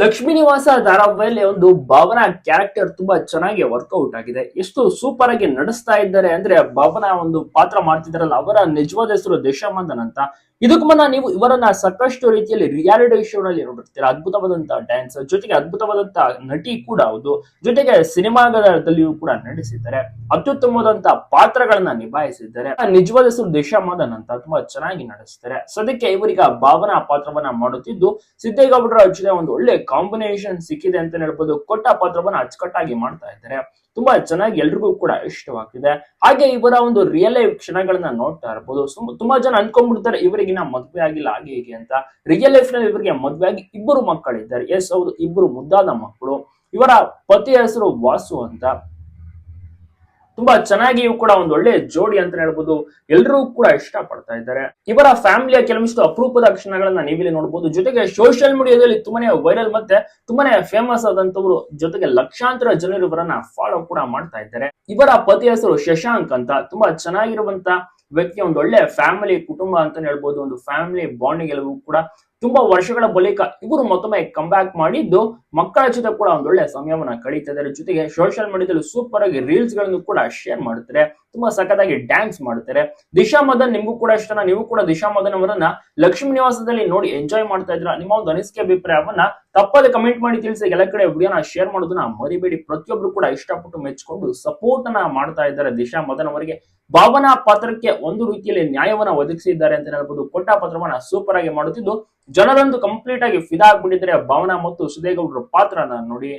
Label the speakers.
Speaker 1: ಲಕ್ಷ್ಮೀ ನಿವಾಸ ಧಾರಾವಾಹಿಯಲ್ಲಿ ಒಂದು ಭಾವನಾ ಕ್ಯಾರೆಕ್ಟರ್ ತುಂಬಾ ಚೆನ್ನಾಗಿ ವರ್ಕೌಟ್ ಆಗಿದೆ. ಎಷ್ಟು ಸೂಪರ್ ಆಗಿ ನಡೆಸ್ತಾ ಇದ್ದಾರೆ ಅಂದ್ರೆ ಭಾವನಾ ಒಂದು ಪಾತ್ರ ಮಾಡ್ತಿದಾರಲ್ಲ, ಅವರ ನಿಜವಾದ ಹೆಸರು ದೇಶಮಂದನ್ ಅಂತ. ಇದಕ್ಕೂ ಮುನ್ನ ನೀವು ಇವರನ್ನ ಸಾಕಷ್ಟು ರೀತಿಯಲ್ಲಿ ರಿಯಾಲಿಟಿ ಶೋ ನಲ್ಲಿ ನೋಡುತ್ತೀರಾ ಅದ್ಭುತವಾದಂತಹ ಡ್ಯಾನ್ಸ್ ಜೊತೆಗೆ ಅದ್ಭುತವಾದಂತಹ ನಟಿ ಕೂಡ ಹೌದು. ಜೊತೆಗೆ ಸಿನಿಮಾದಲ್ಲಿಯೂ ಕೂಡ ನಟಿಸಿದ್ದಾರೆ. ಅತ್ಯುತ್ತಮವಾದಂತಹ ಪಾತ್ರಗಳನ್ನ ನಿಭಾಯಿಸಿದ್ದಾರೆ. ನಿಜವಾದ ಹೆಸರು ದೇಶಮಂದನ್ ಅಂತ ತುಂಬಾ ಚೆನ್ನಾಗಿ ನಡೆಸ್ತಾರೆ. ಸದ್ಯಕ್ಕೆ ಇವರಿಗೆ ಭಾವನಾ ಪಾತ್ರವನ್ನ ಮಾಡುತ್ತಿದ್ದು, ಸಿದ್ದೇಗೌಡರ ಜೊತೆ ಒಂದು ಒಳ್ಳೆ ಕಾಂಬಿನೇಷನ್ ಸಿಕ್ಕಿದೆ ಅಂತ ಹೇಳ್ಬೋದು. ಕೊಟ್ಟ ಪಾತ್ರವನ್ನು ಅಚ್ಚುಕಟ್ಟಾಗಿ ಮಾಡ್ತಾ ಇದ್ದಾರೆ. ತುಂಬಾ ಚೆನ್ನಾಗಿ ಎಲ್ರಿಗೂ ಕೂಡ ಇಷ್ಟವಾಗ್ತಿದೆ. ಹಾಗೆ ಇವರ ಒಂದು ರಿಯಲ್ ಲೈಫ್ ಕ್ಷಣಗಳನ್ನ ನೋಡ್ತಾ ಇರ್ಬೋದು. ತುಂಬಾ ಜನ ಅನ್ಕೊಂಡ್ಬಿಡ್ತಾರೆ ಇವರಿಗಿನ ಮದ್ವೆ ಆಗಿಲ್ಲ, ಹಾಗೆ ಹೀಗೆ ಅಂತ. ರಿಯಲ್ ಲೈಫ್ನಲ್ಲಿ ಇವರಿಗೆ ಮದ್ವೆ ಆಗಿ ಇಬ್ಬರು ಮಕ್ಕಳಿದ್ದಾರೆ. ಎಸ್ ಹೌದು, ಇಬ್ಬರು ಮುದ್ದಾದ ಮಕ್ಕಳು. ಇವರ ಪತಿಯ ಹೆಸರು ವಾಸು ಅಂತ. ತುಂಬಾ ಚೆನ್ನಾಗಿಯೂ ಕೂಡ ಒಂದು ಒಳ್ಳೆ ಜೋಡಿ ಅಂತ ಹೇಳ್ಬೋದು. ಎಲ್ಲರೂ ಕೂಡ ಇಷ್ಟ ಪಡ್ತಾ ಇದ್ದಾರೆ. ಇವರ ಫ್ಯಾಮಿಲಿಯ ಕೆಲವಿಷ್ಟು ಅಪರೂಪದ ಕ್ಷಣಗಳನ್ನ ನೀವಿಲ್ಲಿ ನೋಡಬಹುದು ಜೊತೆಗೆ ಸೋಷಿಯಲ್ ಮೀಡಿಯಾದಲ್ಲಿ ತುಂಬಾನೇ ವೈರಲ್ ಮತ್ತೆ ತುಂಬಾನೇ ಫೇಮಸ್ ಆದಂತವರು ಜೊತೆಗೆ ಲಕ್ಷಾಂತರ ಜನರು ಇವರನ್ನ ಫಾಲೋ ಕೂಡ ಮಾಡ್ತಾ ಇದ್ದಾರೆ. ಇವರ ಪತಿ ಹೆಸರು ಶಶಾಂಕ್ ಅಂತ. ತುಂಬಾ ಚೆನ್ನಾಗಿರುವಂತ ವ್ಯಕ್ತಿ, ಒಂದು ಒಳ್ಳೆ ಫ್ಯಾಮಿಲಿ ಕುಟುಂಬ ಅಂತ ಹೇಳ್ಬೋದು. ಒಂದು ಫ್ಯಾಮಿಲಿ ಬಾಂಡಿಂಗ್ ಎಲ್ಲವೂ ಕೂಡ ತುಂಬಾ ವರ್ಷಗಳ ಬಳಿಕ ಇವರು ಮತ್ತೊಮ್ಮೆ ಕಮ್ ಬ್ಯಾಕ್ ಮಾಡಿದ್ದು ಮಕ್ಕಳ ಜೊತೆ ಕೂಡ ಒಂದೊಳ್ಳೆ ಸಮಯವನ್ನ ಕಳೀತಾ ಜೊತೆಗೆ ಸೋಷಿಯಲ್ ಮೀಡಿಯಾದಲ್ಲಿ ಸೂಪರ್ ಆಗಿ ರೀಲ್ಸ್ಗಳನ್ನು ಕೂಡ ಶೇರ್ ಮಾಡ್ತಾರೆ. ತುಂಬಾ ಸಖತ್ತಾಗಿ ಡ್ಯಾನ್ಸ್ ಮಾಡ್ತಾರೆ. ದಿಶಾ ಮದನ್ ನಿಮ್ಗೂ ಕೂಡ ಇಷ್ಟನ ನೀವು ಕೂಡ ದಿಶಾ ಮದನ್ ಅವರನ್ನ ಲಕ್ಷ್ಮೀ ನಿವಾಸದಲ್ಲಿ ನೋಡಿ ಎಂಜಾಯ್ ಮಾಡ್ತಾ ಇದ್ರ ನಿಮ್ಮ ಒಂದು ಅನಿಸಿಕೆ ಅಭಿಪ್ರಾಯವನ್ನ ತಪ್ಪದೆ ಕಮೆಂಟ್ ಮಾಡಿ ತಿಳಿಸಿ. ಎಲ್ಲ ಕಡೆ ವಿಡಿಯೋನ ಶೇರ್ ಮಾಡೋದನ್ನ ಮರಿಬೇಡಿ. ಪ್ರತಿಯೊಬ್ರು ಕೂಡ ಇಷ್ಟಪಟ್ಟು ಮೆಚ್ಕೊಂಡು ಸಪೋರ್ಟ್ ಅನ್ನ ಮಾಡ್ತಾ ಇದ್ದಾರೆ ದಿಶಾ ಮದನ್ ಅವರಿಗೆ. ಭಾವನಾ ಪಾತ್ರಕ್ಕೆ ಒಂದು ರೀತಿಯಲ್ಲಿ ನ್ಯಾಯವನ್ನ ಒದಗಿಸಿದ್ದಾರೆ ಅಂತ ಹೇಳ್ಬೋದು. ಕೊಟ್ಟ ಪಾತ್ರವನ್ನ ಸೂಪರ್ ಆಗಿ ಮಾಡುತ್ತಿದ್ದು ಜನರಂತೂ ಕಂಪ್ಲೀಟ್ ಆಗಿ ಫಿದಾ ಆಗ್ಬಿಟ್ಟಿದ್ರೆ ಭಾವನಾ ಮತ್ತು ಸುದೇಗೌಡರ ಪಾತ್ರನ ನೋಡಿ.